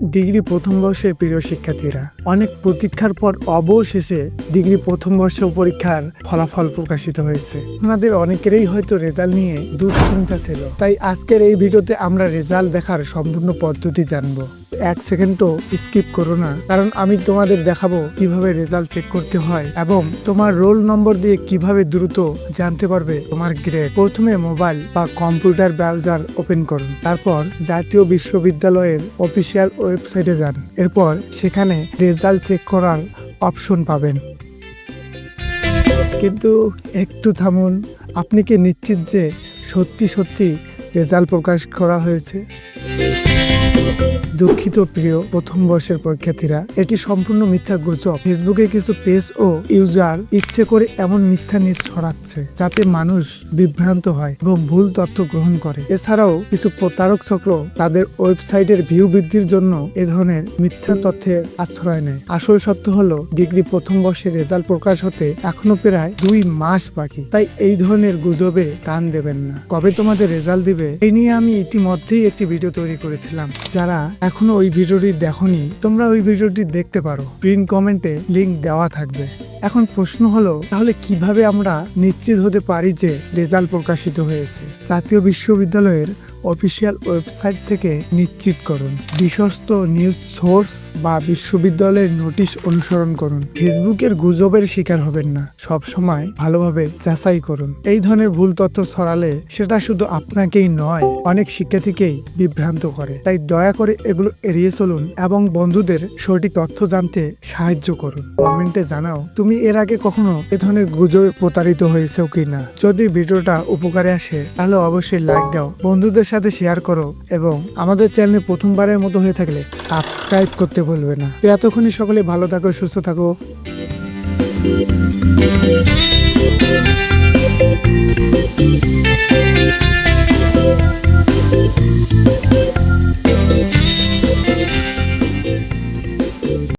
Degree প্রথম বর্ষের প্রিয় শিক্ষার্থীরা। অনেক প্রতীক্ষার পর অবশেষে ডিগ্রি প্রথম বর্ষ পরীক্ষার ফলাফল প্রকাশিত হয়েছে। আপনাদের অনেকেরই হয়তো রেজাল্ট নিয়ে দুশ্চিন্তা ছিল। তাই আজকের এই ভিডিওতে আমরা রেজাল্ট দেখার সম্পূর্ণ পদ্ধতি জানব। এক সেকেন্ডও স্কিপ করো না। কারণ আমি তোমাদের দেখাবো কীভাবে রেজাল্ট চেক করতে হয় এবং তোমার রোল নম্বর দিয়ে কীভাবে দ্রুত জানতে পারবে তোমার গ্রেড। প্রথমে মোবাইল বা কম্পিউটার ব্রাউজার ওপেন করুন। তারপর জাতীয় বিশ্ববিদ্যালয়ের অফিসিয়াল ওয়েবসাইটে যান। এরপর সেখানে রেজাল্ট চেক করার অপশন পাবেন। কিন্তু একটু থামুন। আপনি কি নিশ্চিত যে সত্যি সত্যি রেজাল্ট প্রকাশ করা হয়েছে? দুঃখিত প্রিয় প্রথম বর্ষের পরীক্ষার্থীরা, এটি সম্পূর্ণ মিথ্যা গুজব। ফেসবুকে কিছু পেজ ও ইউজার ইচ্ছে করে এমন মিথ্যা নিউজ ছড়াচ্ছে যাতে মানুষ বিভ্রান্ত হয় এবং ভুল তথ্য গ্রহণ করে। এছাড়াও কিছু প্রতারক চক্র তাদের ওয়েবসাইটের ভিউ বৃদ্ধির জন্য এ ধরনের মিথ্যা তথ্যের আশ্রয় নেয়। আসল সত্য হলো ডিগ্রি প্রথম বর্ষের রেজাল্ট প্রকাশ হতে এখনও প্রায় দুই মাস বাকি। তাই এই ধরনের গুজবে কান দেবেন না। কবে তোমাদের রেজাল্ট দিবে এই নিয়ে আমি ইতিমধ্যেই একটি ভিডিও তৈরি করেছিলাম, যারা এখনও ওই ভিডিওটি দেখনি, তোমরা ওই ভিডিওটি দেখতে পারো। প্রিন্ট কমেন্টে লিংক দেওয়া থাকবে। এখন প্রশ্ন হলো, তাহলে কীভাবে আমরা নিশ্চিত হতে পারি যে রেজাল্ট প্রকাশিত হয়েছে? জাতীয় বিশ্ববিদ্যালয়ের অফিসিয়াল ওয়েবসাইট থেকে নিশ্চিত করুন। বিশ্বস্ত নিউজ সোর্স বা বিশ্ববিদ্যালয়ের নোটিশ অনুসরণ করুন। ফেসবুকের গুজবের শিকার হবেন না। সব সময় ভালোভাবে যাচাই করুন। এই ধরনের ভুল তথ্য ছড়ালে সেটা শুধু আপনাকেই নয়, অনেক শিক্ষার্থীকেই বিভ্রান্ত করে। তাই দয়া করে এগুলো এড়িয়ে চলুন এবং বন্ধুদের সঠিক তথ্য জানতে সাহায্য করুন। কমেন্টে জানাও, তুমি এর আগে কখনো এ ধরনের গুজবে প্রতারিত হয়েছে কি না যদি ভিডিওটা উপকারে আসে, তাহলে অবশ্যই লাইক দাও। বন্ধুদের সাথে শেয়ার করো এবং আমাদের চ্যানেলে প্রথমবারের মতো হয়ে থাকলে সাবস্ক্রাইব করতে ভুলবে না। তো এতক্ষণই সকলে ভালো থাকো, সুস্থ থাকো।